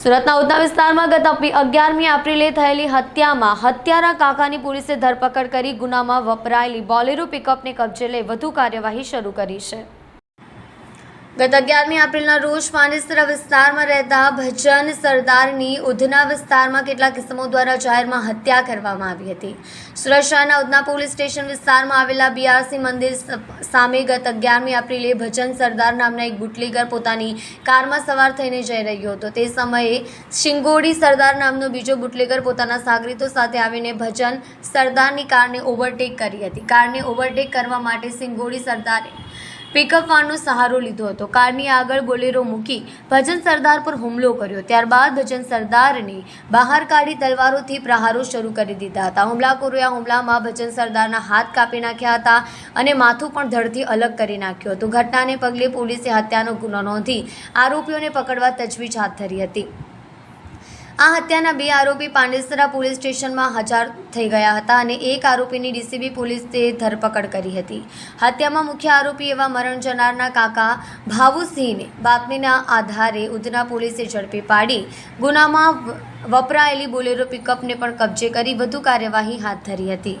સુરતના ઉધના વિસ્તારમાં ગત અગિયારમી એપ્રિલે થયેલી હત્યામાં હત્યારા કાકાની પોલીસે ધરપકડ કરી ગુનામાં વપરાયેલી બોલેરો પિકઅપને કબજે લઈ વધુ કાર્યવાહી શરૂ કરી છે. ગત અગિયારમી એપ્રિલના રોજ પાનેસરા વિસ્તારમાં રહેતા ભજન સરદારની ઉધના વિસ્તારમાં કેટલાક કિસ્મો દ્વારા જાહેરમાં હત્યા કરવામાં આવી હતી. સુરત શહેરના ઉધના પોલીસ સ્ટેશન વિસ્તારમાં આવેલા બીઆરસી મંદિર સામે ગત અગિયારમી એપ્રિલે ભજન સરદાર નામના એક બુટલીગર પોતાની કારમાં સવાર થઈને જઈ રહ્યો હતો. તે સમયે શિંગોડી સરદાર નામનો બીજો બુટલેગર પોતાના સાગરીતો સાથે આવીને ભજન સરદારની કારને ઓવરટેક કરી હતી. કારને ઓવરટેક કરવા માટે શિંગોડી સરદારે પિકઅપ વાનનો સહારો લીધો હતો. કારની આગળ બોલેરો મૂકી ભજન સરદાર પર હુમલો કર્યો. ત્યારબાદ ભજન સરદારને બહાર કાઢી તલવારોથી પ્રહારો શરૂ કરી દીધા હતા. હુમલાખોરોએ હુમલામાં ભજન સરદારના હાથ કાપી નાખ્યા હતા અને માથું પણ ધડથી અલગ કરી નાખ્યું હતું. ઘટનાને પગલે પોલીસે હત્યાનો ગુનો નોંધી આરોપીઓને પકડવા તજવીજ હાથ ધરી હતી. આ હત્યાના બે આરોપી પાંડેસરા પોલીસ સ્ટેશનમાં હાજર થઈ ગયા હતા અને એક આરોપીની ડીસીબી પોલીસે ધરપકડ કરી હતી. હત્યામાં મુખ્ય આરોપી એવા મરણ જનારના કાકા ભાવુસિંહને બાતમીના આધારે ઉધના પોલીસે ઝડપી પાડી, ગુનામાં વપરાયેલી બોલેરો પિકઅપને પણ કબજે કરી વધુ કાર્યવાહી હાથ ધરી હતી.